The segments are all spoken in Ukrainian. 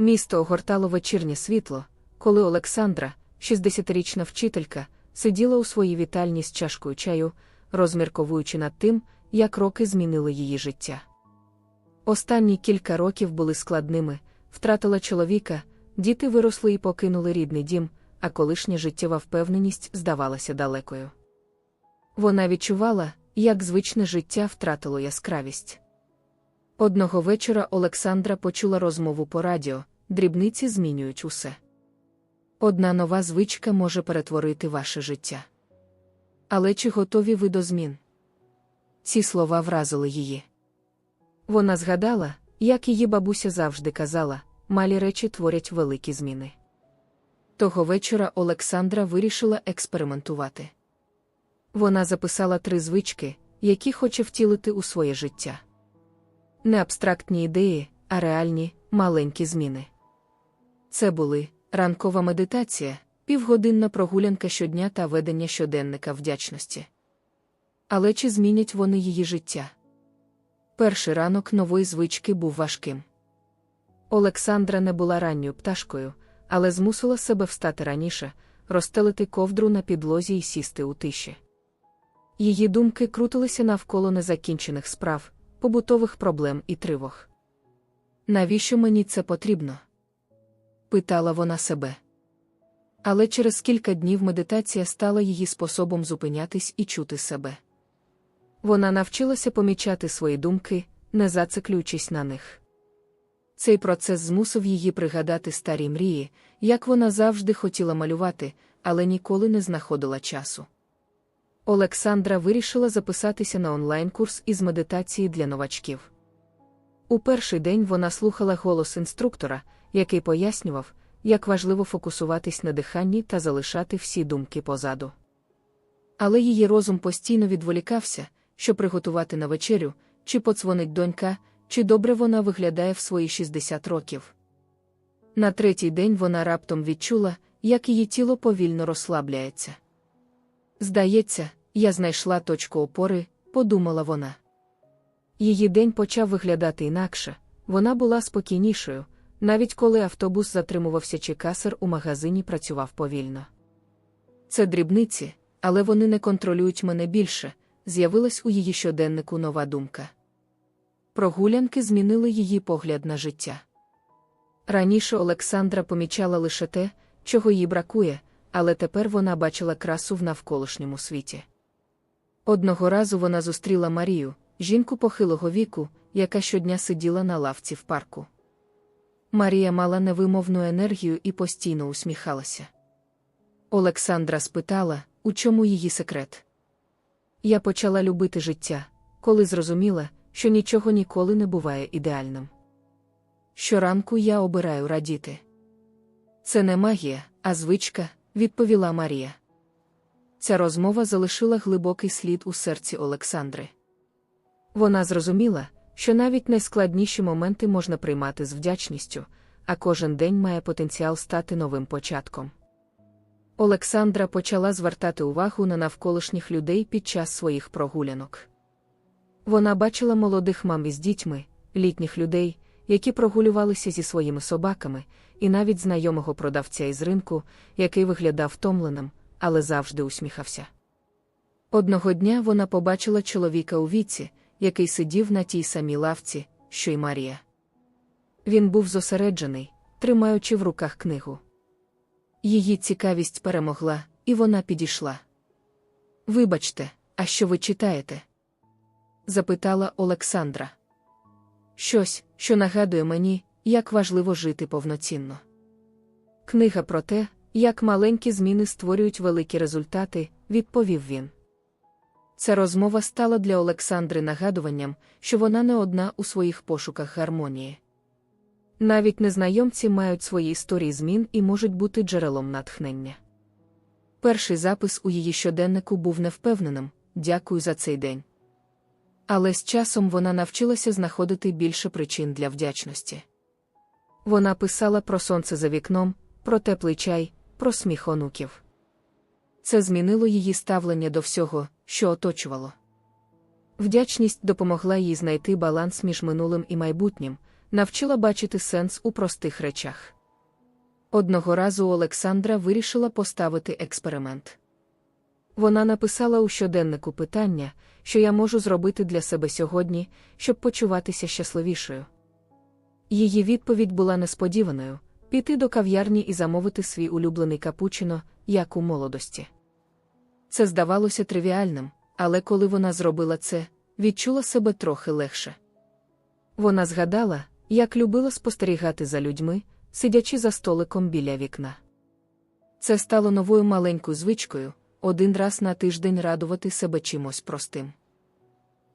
Місто огортало вечірнє світло, коли Олександра, 60-річна вчителька, сиділа у своїй вітальні з чашкою чаю, розмірковуючи над тим, як роки змінили її життя. Останні кілька років були складними, втратила чоловіка, діти виросли і покинули рідний дім, а колишня життєва впевненість здавалася далекою. Вона відчувала, як звичне життя втратило яскравість. Одного вечора Олександра почула розмову по радіо, дрібниці змінюють усе. Одна нова звичка може перетворити ваше життя. Але чи готові ви до змін? Ці слова вразили її. Вона згадала, як її бабуся завжди казала, малі речі творять великі зміни. Того вечора Олександра вирішила експериментувати. Вона записала три звички, які хоче втілити у своє життя. Не абстрактні ідеї, а реальні, маленькі зміни. Це були ранкова медитація, півгодинна прогулянка щодня та ведення щоденника вдячності. Але чи змінять вони її життя? Перший ранок нової звички був важким. Олександра не була ранньою пташкою, але змусила себе встати раніше, розстелити ковдру на підлозі і сісти у тиші. Її думки крутилися навколо незакінчених справ, побутових проблем і тривог. Навіщо мені це потрібно? питала вона себе. Але через кілька днів медитація стала її способом зупинятись і чути себе. Вона навчилася помічати свої думки, не зациклюючись на них. Цей процес змусив її пригадати старі мрії, як вона завжди хотіла малювати, але ніколи не знаходила часу. Олександра вирішила записатися на онлайн-курс із медитації для новачків. У перший день вона слухала голос інструктора, який пояснював, як важливо фокусуватись на диханні та залишати всі думки позаду. Але її розум постійно відволікався, що приготувати на вечерю, чи подзвонить донька, чи добре вона виглядає в свої 60 років. На третій день вона раптом відчула, як її тіло повільно розслабляється. Здається, я знайшла точку опори, подумала вона. Її день почав виглядати інакше, вона була спокійнішою, навіть коли автобус затримувався чи касер у магазині працював повільно. Це дрібниці, але вони не контролюють мене більше, з'явилась у її щоденнику нова думка. Прогулянки змінили її погляд на життя. Раніше Олександра помічала лише те, чого їй бракує, але тепер вона бачила красу в навколишньому світі. Одного разу вона зустріла Марію, жінку похилого віку, яка щодня сиділа на лавці в парку. Марія мала невимовну енергію і постійно усміхалася. Олександра спитала, у чому її секрет. Я почала любити життя, коли зрозуміла, що нічого ніколи не буває ідеальним. Щоранку я обираю радіти. Це не магія, а звичка, відповіла Марія. Ця розмова залишила глибокий слід у серці Олександри. Вона зрозуміла, що навіть найскладніші моменти можна приймати з вдячністю, а кожен день має потенціал стати новим початком. Олександра почала звертати увагу на навколишніх людей під час своїх прогулянок. Вона бачила молодих мам із дітьми, літніх людей, які прогулювалися зі своїми собаками, і навіть знайомого продавця із ринку, який виглядав втомленим, але завжди усміхався. Одного дня вона побачила чоловіка у віці, який сидів на тій самій лавці, що й Марія. Він був зосереджений, тримаючи в руках книгу. Її цікавість перемогла, і вона підійшла. Вибачте, а що ви читаєте? запитала Олександра. Щось, що нагадує мені, як важливо жити повноцінно. Книга про те, як маленькі зміни створюють великі результати, відповів він. Ця розмова стала для Олександри нагадуванням, що вона не одна у своїх пошуках гармонії. Навіть незнайомці мають свої історії змін і можуть бути джерелом натхнення. Перший запис у її щоденнику був невпевненим дякую за цей день. Але з часом вона навчилася знаходити більше причин для вдячності. Вона писала про сонце за вікном, про теплий чай, про сміх онуків. Це змінило її ставлення до всього, що оточувало. Вдячність допомогла їй знайти баланс між минулим і майбутнім, навчила бачити сенс у простих речах. Одного разу Олександра вирішила поставити експеримент. Вона написала у щоденнику питання, що я можу зробити для себе сьогодні, щоб почуватися щасливішою. Її відповідь була несподіваною піти до кав'ярні і замовити свій улюблений капучино, як у молодості. Це здавалося тривіальним, але коли вона зробила це, відчула себе трохи легше. Вона згадала, як любила спостерігати за людьми, сидячи за столиком біля вікна. Це стало новою маленькою звичкою один раз на тиждень радувати себе чимось простим.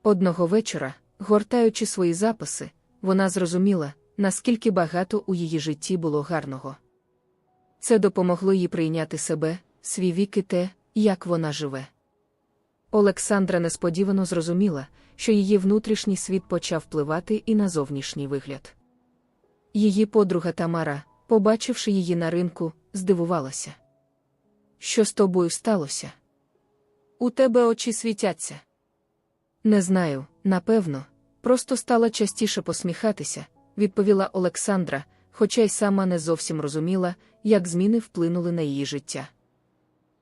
Одного вечора, гортаючи свої записи, вона зрозуміла, наскільки багато у її житті було гарного. Це допомогло їй прийняти себе, свій вік і те, як вона живе. Олександра несподівано зрозуміла, що її внутрішній світ почав впливати і на зовнішній вигляд. Її подруга Тамара, побачивши її на ринку, здивувалася. Що з тобою сталося? У тебе очі світяться. Не знаю, напевно, просто стала частіше посміхатися, відповіла Олександра, хоча й сама не зовсім розуміла, як зміни вплинули на її життя.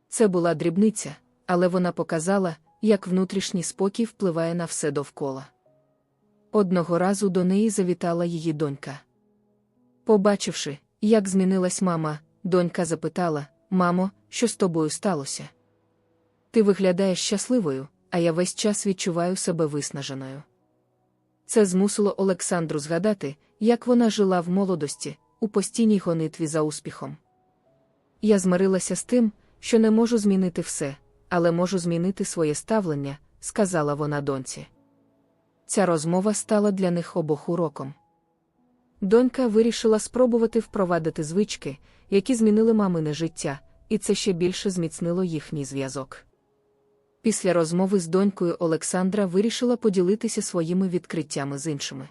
Це була дрібниця, але вона показала, як внутрішній спокій впливає на все довкола. Одного разу до неї завітала її донька. Побачивши, як змінилась мама, донька запитала Мамо, що з тобою сталося? Ти виглядаєш щасливою, а я весь час відчуваю себе виснаженою. Це змусило Олександру згадати, як вона жила в молодості, у постійній гонитві за успіхом. Я змирилася з тим, що не можу змінити все, але можу змінити своє ставлення, сказала вона доньці. Ця розмова стала для них обох уроком. Донька вирішила спробувати впровадити звички, які змінили мамине життя, і це ще більше зміцнило їхній зв'язок. Після розмови з донькою Олександра вирішила поділитися своїми відкриттями з іншими.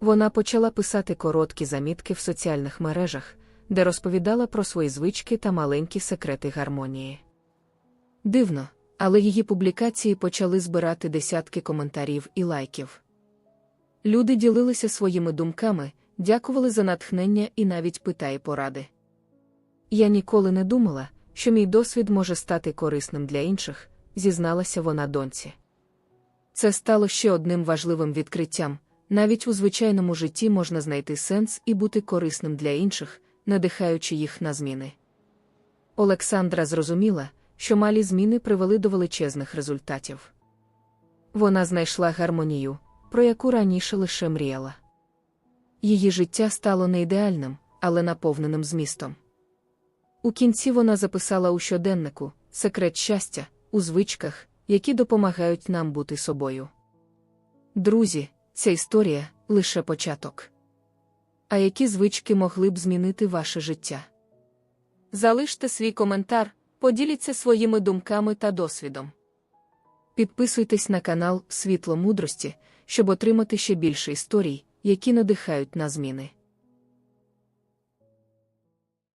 Вона почала писати короткі замітки в соціальних мережах, де розповідала про свої звички та маленькі секрети гармонії. Дивно, але її публікації почали збирати десятки коментарів і лайків. Люди ділилися своїми думками, дякували за натхнення і навіть питає поради. Я ніколи не думала, що мій досвід може стати корисним для інших, зізналася вона доньці. Це стало ще одним важливим відкриттям навіть у звичайному житті можна знайти сенс і бути корисним для інших, надихаючи їх на зміни. Олександра зрозуміла, що малі зміни привели до величезних результатів. Вона знайшла гармонію, про яку раніше лише мріяла. Її життя стало не ідеальним, але наповненим змістом. У кінці вона записала у щоденнику секрет щастя у звичках, які допомагають нам бути собою. Друзі, ця історія лише початок. А які звички могли б змінити ваше життя? Залиште свій коментар, поділіться своїми думками та досвідом. Підписуйтесь на канал Світло мудрості, щоб отримати ще більше історій, які надихають на зміни.